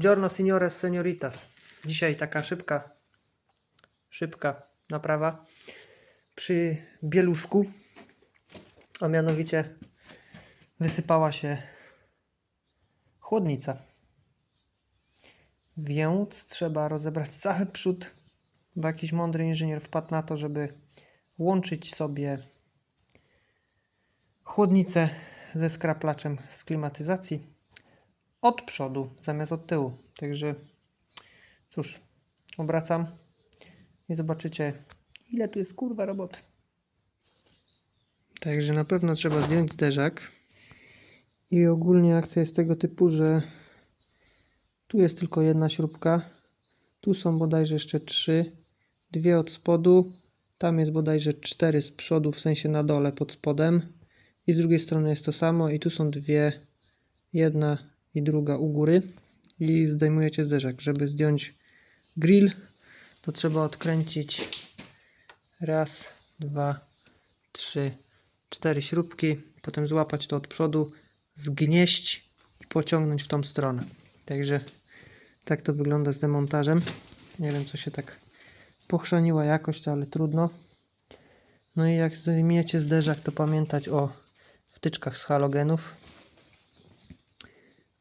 Buongiorno signores, senioritas. Dzisiaj taka szybka, szybka naprawa przy bieluszku, a mianowicie wysypała się chłodnica. Więc trzeba rozebrać cały przód, bo jakiś mądry inżynier wpadł na to, żeby łączyć sobie chłodnicę ze skraplaczem z klimatyzacji od przodu zamiast od tyłu. Także cóż, obracam i zobaczycie, ile tu jest kurwa roboty. Także na pewno trzeba zdjąć zderzak. I ogólnie akcja jest tego typu, że tu jest tylko jedna śrubka. Tu są bodajże jeszcze trzy. Dwie od spodu. Tam jest bodajże cztery z przodu, w sensie na dole pod spodem. I z drugiej strony jest to samo. I tu są dwie. Jedna i druga u góry. I zdejmujecie zderzak. Żeby zdjąć grill, to trzeba odkręcić raz, dwa, trzy, cztery śrubki. Potem złapać to od przodu, zgnieść i pociągnąć w tą stronę. Także tak to wygląda z demontażem. Nie wiem, co się tak pochrzaniła jakość, ale trudno. No i jak zdejmiecie zderzak, to pamiętać o wtyczkach z halogenów.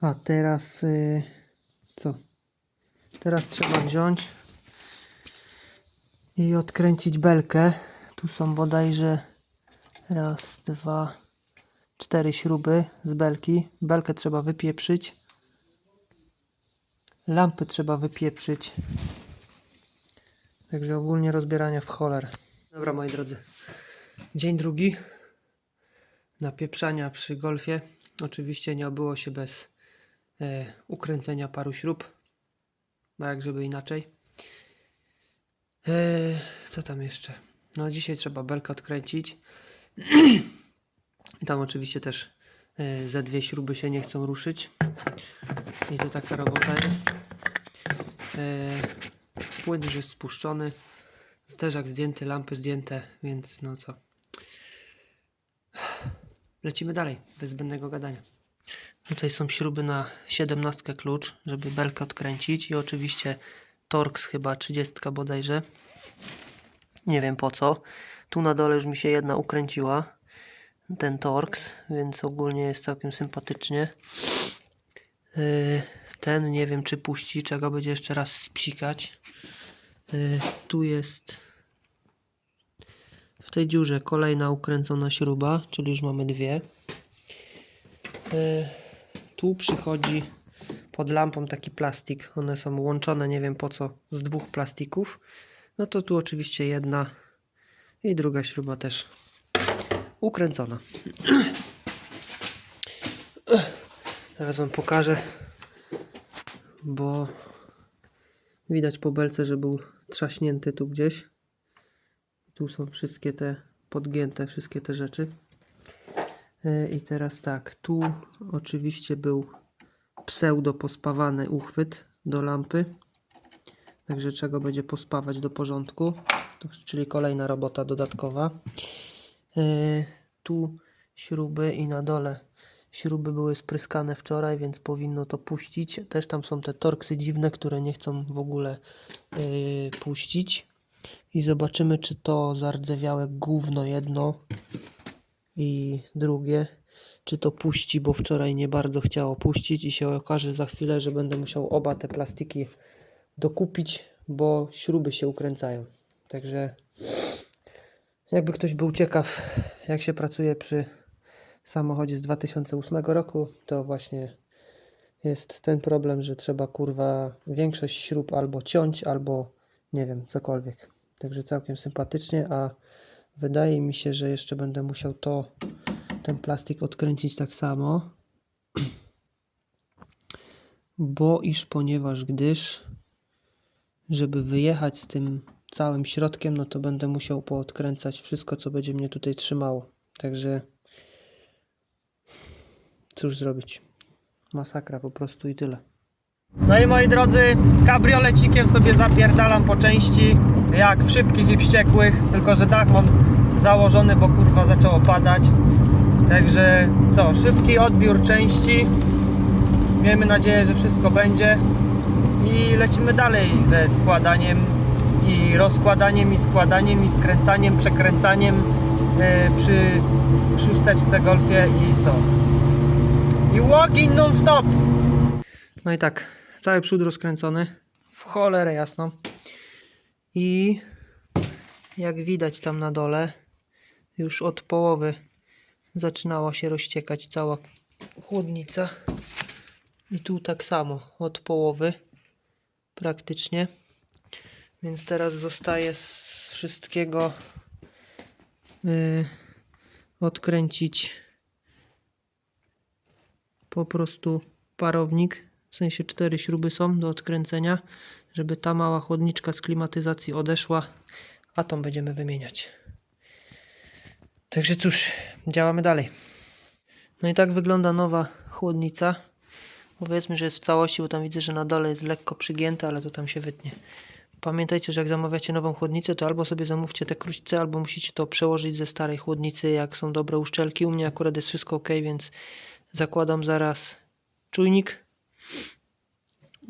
A teraz y, co? Teraz trzeba wziąć i odkręcić belkę. Tu są bodajże raz, dwa, cztery śruby z belki. Belkę trzeba wypieprzyć. Lampy trzeba wypieprzyć. Także ogólnie rozbierania w choler. Dobra moi drodzy. Dzień drugi. Napieprzania przy golfie. Oczywiście nie obyło się bez ukręcenia paru śrub. A jak żeby inaczej. E, co tam jeszcze? No dzisiaj trzeba belkę odkręcić. I tam oczywiście też e, ze dwie śruby się nie chcą ruszyć. I to taka robota jest. E, płyn już jest spuszczony. Zderzak zdjęty, lampy zdjęte, więc no co. Lecimy dalej, bez zbędnego gadania. Tutaj są śruby na 17 klucz, żeby belkę odkręcić i oczywiście Torx chyba 30 bodajże. Nie wiem po co. Tu na dole już mi się jedna ukręciła. Ten Torx, więc ogólnie jest całkiem sympatycznie. Yy, Ten nie wiem czy puści, czego będzie jeszcze raz spsikać. Yy, Tu jest w tej dziurze kolejna ukręcona śruba, czyli już mamy dwie. Tu przychodzi pod lampą taki plastik. One są łączone, nie wiem po co, z dwóch plastików. No to tu oczywiście jedna i druga śruba też ukręcona. Teraz Wam pokażę, bo widać po belce, że był trzaśnięty tu gdzieś. Tu są wszystkie te podgięte, wszystkie te rzeczy. Yy, I teraz tak, tu oczywiście był pseudo pospawany uchwyt do lampy. Także trzeba go będzie pospawać do porządku. Czyli kolejna robota dodatkowa. Yy, tu śruby i na dole śruby były spryskane wczoraj, więc powinno to puścić. Też tam są te torksy dziwne, które nie chcą w ogóle yy, puścić. I zobaczymy, czy to zardzewiałe gówno jedno i drugie, czy to puści, bo wczoraj nie bardzo chciało puścić i się okaże za chwilę, że będę musiał oba te plastiki dokupić, bo śruby się ukręcają. Także jakby ktoś był ciekaw, jak się pracuje przy samochodzie z 2008 roku, to właśnie jest ten problem, że trzeba kurwa większość śrub albo ciąć, albo nie wiem, cokolwiek. Także całkiem sympatycznie, a wydaje mi się, że jeszcze będę musiał to, ten plastik odkręcić tak samo. Bo iż ponieważ gdyż żeby wyjechać z tym całym środkiem, no to będę musiał poodkręcać wszystko, co będzie mnie tutaj trzymało. Także cóż zrobić? Masakra po prostu i tyle. No i moi drodzy, kabriolecikiem sobie zapierdalam po części, jak w szybkich i wściekłych, tylko że dach mam założony, bo kurwa zaczęło padać. Także co, szybki odbiór części. Miejmy nadzieję, że wszystko będzie. i lecimy dalej ze składaniem i rozkładaniem i składaniem i skręcaniem, przekręcaniem e, przy szósteczce golfie i co? I walking non stop! No i tak, cały przód rozkręcony, w cholerę jasno. I jak widać tam na dole, już od połowy zaczynała się rozciekać cała chłodnica. I tu tak samo, od połowy praktycznie. Więc teraz zostaje z wszystkiego yy, odkręcić po prostu parownik. W sensie cztery śruby są do odkręcenia, żeby ta mała chłodniczka z klimatyzacji odeszła, a tą będziemy wymieniać. Także cóż, działamy dalej. No i tak wygląda nowa chłodnica. Powiedzmy, że jest w całości, bo tam widzę, że na dole jest lekko przygięte, ale to tam się wytnie. Pamiętajcie, że jak zamawiacie nową chłodnicę, to albo sobie zamówcie te krućce, albo musicie to przełożyć ze starej chłodnicy, jak są dobre uszczelki. U mnie akurat jest wszystko ok, więc zakładam zaraz czujnik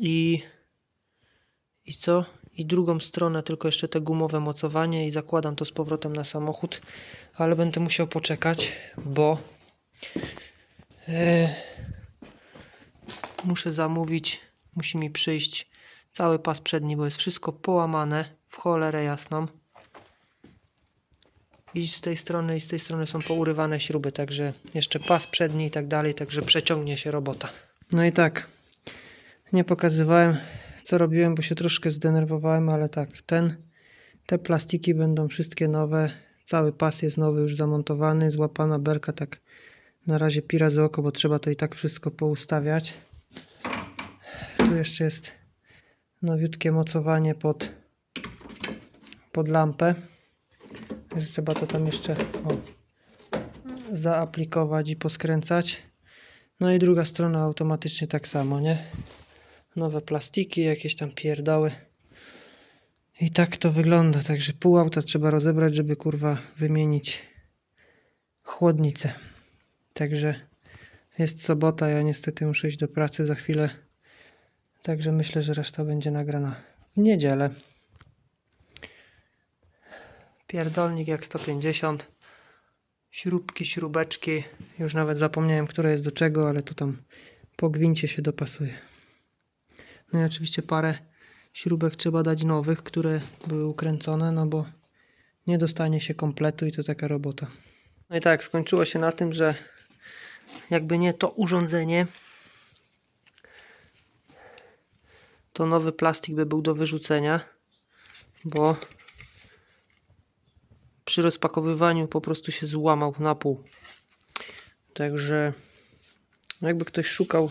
i i co? I drugą stronę, tylko jeszcze te gumowe mocowanie i zakładam to z powrotem na samochód, ale będę musiał poczekać, bo e, muszę zamówić, musi mi przyjść cały pas przedni, bo jest wszystko połamane w cholerę jasną. I z tej strony i z tej strony są pourywane śruby, także jeszcze pas przedni i tak dalej, także przeciągnie się robota. No i tak, nie pokazywałem co robiłem, bo się troszkę zdenerwowałem, ale tak, ten, te plastiki będą wszystkie nowe, cały pas jest nowy już zamontowany, złapana berka tak na razie pira z oko, bo trzeba to i tak wszystko poustawiać. Tu jeszcze jest nowiutkie mocowanie pod, pod lampę. Trzeba to tam jeszcze o, zaaplikować i poskręcać. No i druga strona automatycznie tak samo, nie? Nowe plastiki, jakieś tam pierdoły. I tak to wygląda. Także pół auta trzeba rozebrać, żeby kurwa wymienić chłodnicę. Także jest sobota, ja niestety muszę iść do pracy za chwilę. Także myślę, że reszta będzie nagrana w niedzielę. Pierdolnik jak 150. Śrubki, śrubeczki. Już nawet zapomniałem, które jest do czego, ale to tam po gwincie się dopasuje. No i oczywiście parę śrubek trzeba dać nowych, które były ukręcone, no bo nie dostanie się kompletu i to taka robota. No i tak, skończyło się na tym, że jakby nie to urządzenie, to nowy plastik by był do wyrzucenia, bo przy rozpakowywaniu po prostu się złamał na pół. Także jakby ktoś szukał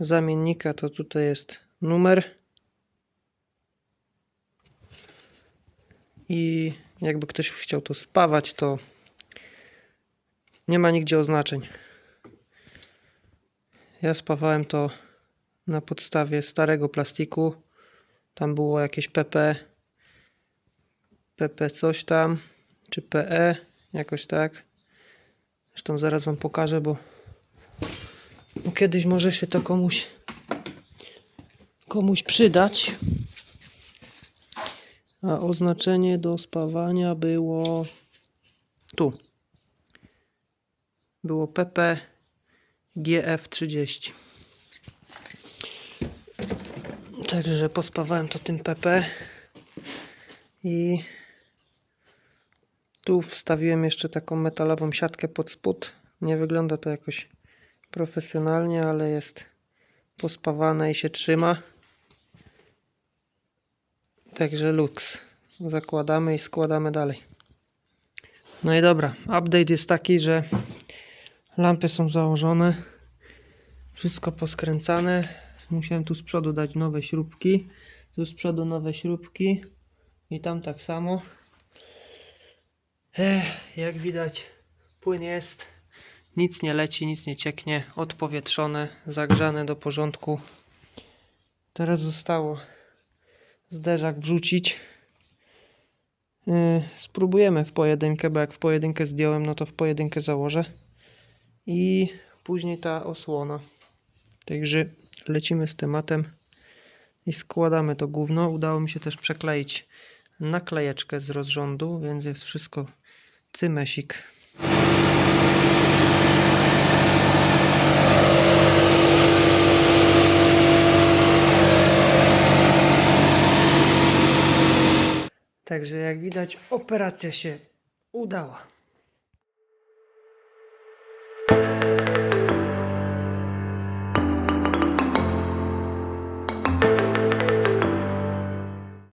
zamiennika, to tutaj jest numer. I jakby ktoś chciał to spawać, to nie ma nigdzie oznaczeń. Ja spawałem to na podstawie starego plastiku. Tam było jakieś PP, PP coś tam, czy PE, jakoś tak. Zresztą zaraz Wam pokażę, bo kiedyś może się to komuś komuś przydać. A oznaczenie do spawania było tu. Było PP GF30. Także pospawałem to tym PP i tu wstawiłem jeszcze taką metalową siatkę pod spód. Nie wygląda to jakoś profesjonalnie, ale jest pospawane i się trzyma. Także luks. Zakładamy i składamy dalej. No i dobra, update jest taki, że lampy są założone. Wszystko poskręcane. Musiałem tu z przodu dać nowe śrubki. Tu z przodu nowe śrubki. I tam tak samo. Ech, jak widać, płyn jest. Nic nie leci, nic nie cieknie. Odpowietrzone, zagrzane do porządku. Teraz zostało zderzak wrzucić. Yy, spróbujemy w pojedynkę, bo jak w pojedynkę zdjąłem, no to w pojedynkę założę. I później ta osłona. Także lecimy z tematem i składamy to gówno. Udało mi się też przekleić naklejeczkę z rozrządu, więc jest wszystko cymesik. Także jak widać operacja się udała.